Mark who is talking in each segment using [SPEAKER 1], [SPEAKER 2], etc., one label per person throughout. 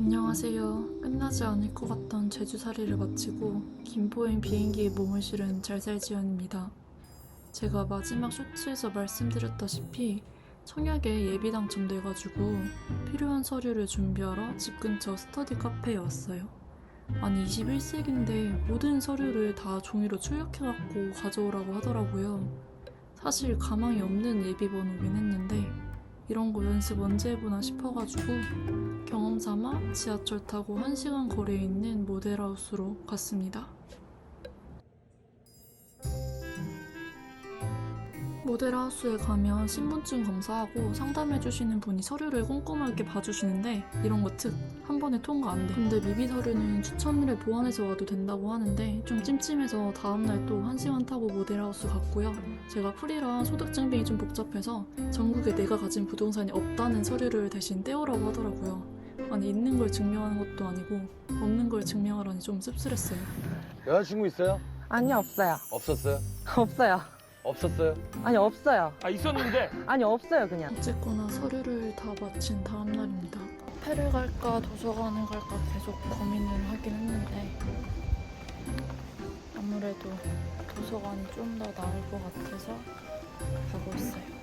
[SPEAKER 1] 안녕하세요. 끝나지 않을 것 같던 제주살이를 마치고 김포행 비행기에 몸을 실은 잘살지연입니다. 제가 마지막 쇼츠에서 말씀드렸다시피 청약에 예비 당첨돼가지고 필요한 서류를 준비하러 집 근처 스터디 카페에 왔어요. 아니 21세기인데 모든 서류를 다 종이로 출력해갖고 가져오라고 하더라고요. 사실 가망이 없는 예비 번호긴 했는데 이런 거 연습 언제 해보나 싶어가지고 경험 삼아 지하철 타고 1시간 거리에 있는 모델하우스로 갔습니다. 모델하우스에 가면 신분증 검사하고 상담해주시는 분이 서류를 꼼꼼하게 봐주시는데 이런 거 특 한 번에 통과 안 돼. 근데 미비 서류는 추첨일에 보완해서 와도 된다고 하는데 좀 찜찜해서 다음날 또 1시간 타고 모델하우스 갔고요. 제가 풀이라 소득 증빙이 좀 복잡해서 전국에 내가 가진 부동산이 없다는 서류를 대신 떼오라고 하더라고요. 아니 있는 걸 증명하는 것도 아니고 없는 걸 증명하라니 좀 씁쓸했어요.
[SPEAKER 2] 여자친구 있어요?
[SPEAKER 3] 아니 없어요.
[SPEAKER 2] 없었어요?
[SPEAKER 3] 없어요.
[SPEAKER 2] 없었어요?
[SPEAKER 3] 아니 없어요.
[SPEAKER 4] 아 있었는데
[SPEAKER 3] 아니 없어요 그냥.
[SPEAKER 1] 어쨌거나 서류를 다 마친 다음 날입니다. 카페를 갈까 도서관을 갈까 계속 고민을 하긴 했는데 아무래도 도서관이 좀 더 나을 것 같아서 가고 있어요.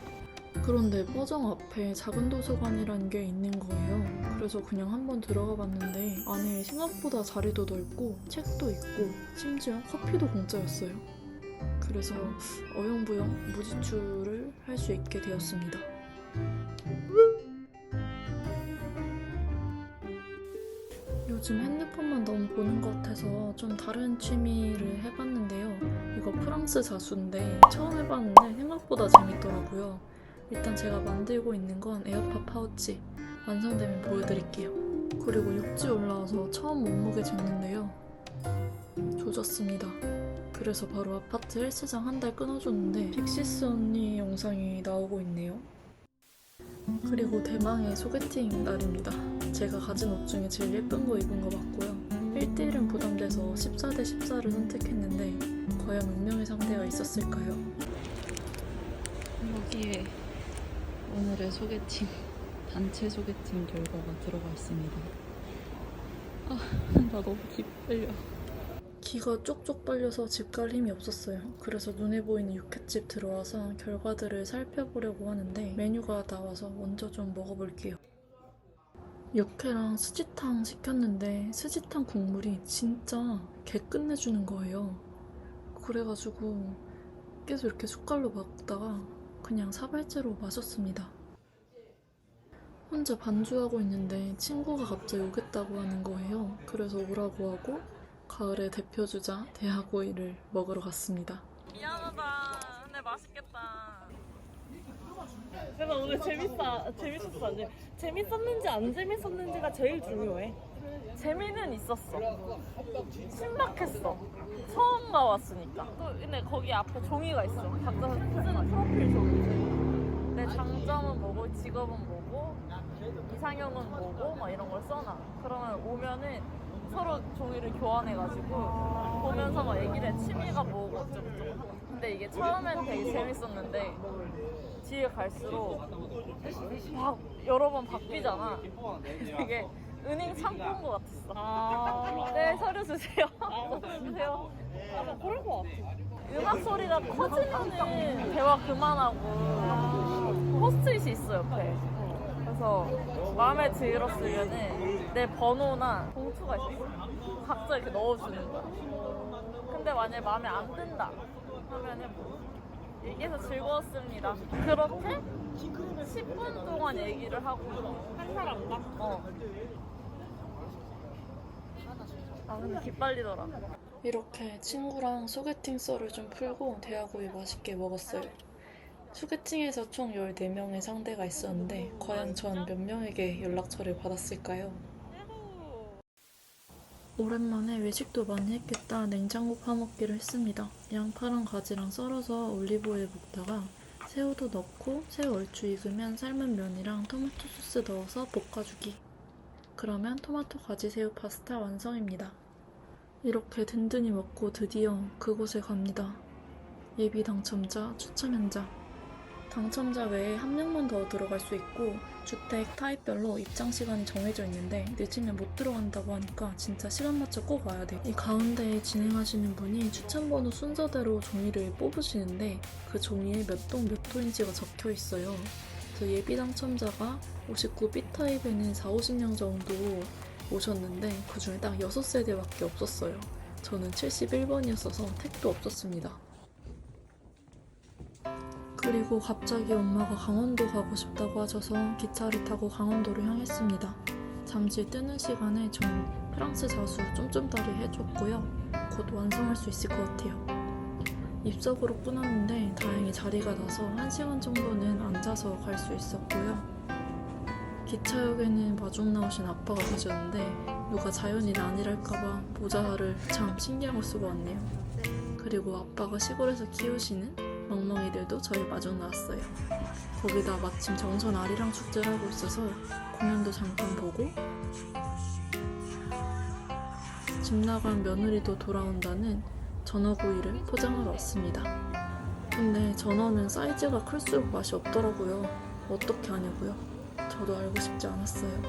[SPEAKER 1] 그런데 버정 앞에 작은 도서관이라는 게 있는 거예요. 그래서 그냥 한번 들어가 봤는데 안에 생각보다 자리도 넓고 책도 있고 심지어 커피도 공짜였어요. 그래서 어영부영 무지출을 할 수 있게 되었습니다. 요즘 핸드폰만 너무 보는 것 같아서 좀 다른 취미를 해봤는데요. 이거 프랑스 자수인데 처음 해봤는데 생각보다 재밌더라고요. 일단 제가 만들고 있는 건 에어팟 파우치. 완성되면 보여드릴게요. 그리고 육지 올라와서 처음 몸무게 쟀는데요. 조졌습니다. 그래서 바로 아파트 헬스장 한 달 끊어줬는데 픽시스 언니 영상이 나오고 있네요. 그리고 대망의 소개팅 날입니다. 제가 가진 옷 중에 제일 예쁜 거 입은 거 맞고요. 1대1은 부담돼서 14대 14를 선택했는데 과연 운명의 상대가 있었을까요?
[SPEAKER 5] 여기에 오늘의 소개팅 단체 소개팅 결과가 들어가 있습니다. 아, 나 너무 기빨려.
[SPEAKER 1] 기가 쪽쪽 빨려서 집 갈 힘이 없었어요. 그래서 눈에 보이는 육회집 들어와서 결과들을 살펴보려고 하는데 메뉴가 나와서 먼저 좀 먹어볼게요. 육회랑 스지탕 시켰는데 스지탕 국물이 진짜 개 끝내주는 거예요. 그래가지고 계속 이렇게 숟갈로 먹다가 그냥 사발제로 마셨습니다. 혼자 반주하고 있는데 친구가 갑자기 오겠다고 하는 거예요. 그래서 오라고 하고 가을의 대표 주자 대하고이를 먹으러 갔습니다.
[SPEAKER 6] 미안하다. 근데 맛있겠다. 내가 오늘 재밌다, 재밌었어. 안 재- 재밌었는지 안 재밌었는지가 제일 중요해. 재미는 있었어. 신박했어. 처음 가왔으니까. 또 근데 거기 앞에 종이가 있어. 각자 쓰는 프로필 종이. 내 장점은 뭐고, 직업은 뭐고, 이상형은 뭐고, 막 이런 걸 써놔. 그러면 오면은 서로 종이를 교환해가지고 보면서 막 얘기를 해. 취미가 뭐고 어쩌고저쩌고. 근데 이게 처음엔 되게 재밌었는데 뒤에 갈수록 막 여러 번 바뀌잖아. 되게 은행 창구인 것 같았어. 네, 서류 주세요. 주세요. 아, 그럴 것 같아. 음악 소리가 커지면은 대화 그만하고 포스트잇이 있어 옆에. 그래서 마음에 들었으면은 내 번호나 봉투가 있었어. 각자 이렇게 넣어주는 거야. 근데 만약에 마음에 안 든다 하면은 뭐 얘기해서 즐거웠습니다. 그렇게 10분 동안 얘기를 하고 한 사람당? 어. 아 근데 기빨리더라.
[SPEAKER 1] 이렇게 친구랑 소개팅 썰을 좀 풀고 대하고이 맛있게 먹었어요. 소개팅에서 총 14명의 상대가 있었는데 과연 전 몇 명에게 연락처를 받았을까요? 오랜만에 외식도 많이 했겠다 냉장고 파먹기를 했습니다. 양파랑 가지랑 썰어서 올리브오일 볶다가 새우도 넣고 새우 얼추 익으면 삶은 면이랑 토마토 소스 넣어서 볶아주기. 그러면 토마토 가지 새우 파스타 완성입니다. 이렇게 든든히 먹고 드디어 그곳에 갑니다. 예비 당첨자 추첨 현장. 당첨자 외에 한 명만 더 들어갈 수 있고 주택 타입별로 입장 시간이 정해져 있는데 늦으면 못 들어간다고 하니까 진짜 시간 맞춰 꼭 와야 돼요. 이 가운데 진행하시는 분이 추천 번호 순서대로 종이를 뽑으시는데 그 종이에 몇 동 몇 호인지가 적혀 있어요. 예비 당첨자가 59 B타입에는 4, 50명 정도 오셨는데 그 중에 딱 6세대밖에 없었어요. 저는 71번이었어서 택도 없었습니다. 그리고 갑자기 엄마가 강원도 가고 싶다고 하셔서 기차를 타고 강원도를 향했습니다. 잠시 뜨는 시간에 전 프랑스 자수 쫌쫌다리 해줬고요. 곧 완성할 수 있을 것 같아요. 입석으로 끊었는데 다행히 자리가 나서 1시간 정도는 앉아서 갈 수 있었고요. 기차역에는 마중 나오신 아빠가 계셨는데 누가 자연인 아니랄까봐 모자를 참 신경을 쓰고 왔네요. 그리고 아빠가 시골에서 키우시는 멍멍이들도 저희 마중 나왔어요. 거기다 마침 정선 아리랑 축제를 하고 있어서 공연도 잠깐 보고 집 나간 며느리도 돌아온다는 전어구이를 포장하러 왔습니다. 근데 전어는 사이즈가 클수록 맛이 없더라고요. 어떻게 하냐고요? 저도 알고 싶지 않았어요.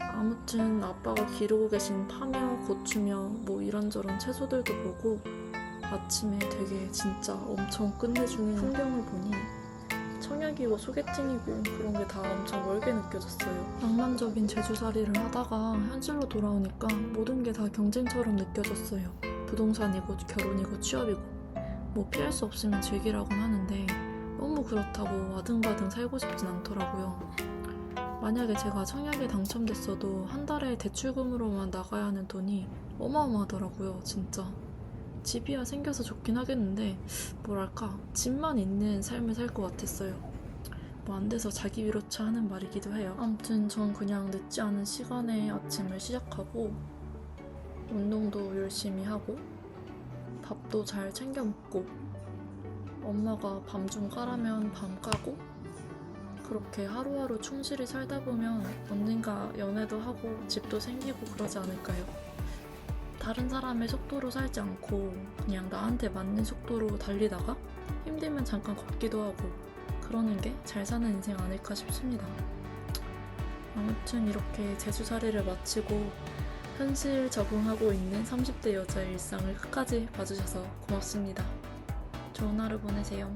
[SPEAKER 1] 아무튼 아빠가 기르고 계신 파며 고추며 뭐 이런저런 채소들도 보고 아침에 되게 진짜 엄청 끝내주는 풍경을 보니 청약이고 소개팅이고 그런 게 다 엄청 멀게 느껴졌어요. 낭만적인 제주살이를 하다가 현실로 돌아오니까 모든 게 다 경쟁처럼 느껴졌어요. 부동산이고 결혼이고 취업이고 뭐 피할 수 없으면 즐기라곤 하는데 너무 그렇다고 아등바등 살고 싶진 않더라고요. 만약에 제가 청약에 당첨됐어도 한 달에 대출금으로만 나가야 하는 돈이 어마어마하더라고요, 진짜. 집이야 생겨서 좋긴 하겠는데 뭐랄까 집만 있는 삶을 살 것 같았어요. 뭐 안 돼서 자기 위로차 하는 말이기도 해요. 아무튼 전 그냥 늦지 않은 시간에 아침을 시작하고 운동도 열심히 하고 밥도 잘 챙겨 먹고 엄마가 밤 좀 까라면 밤 까고 그렇게 하루하루 충실히 살다 보면 언젠가 연애도 하고 집도 생기고 그러지 않을까요? 다른 사람의 속도로 살지 않고 그냥 나한테 맞는 속도로 달리다가 힘들면 잠깐 걷기도 하고 그러는 게 잘 사는 인생 아닐까 싶습니다. 아무튼 이렇게 제주살이를 마치고 현실 적응하고 있는 30대 여자의 일상을 끝까지 봐주셔서 고맙습니다. 좋은 하루 보내세요.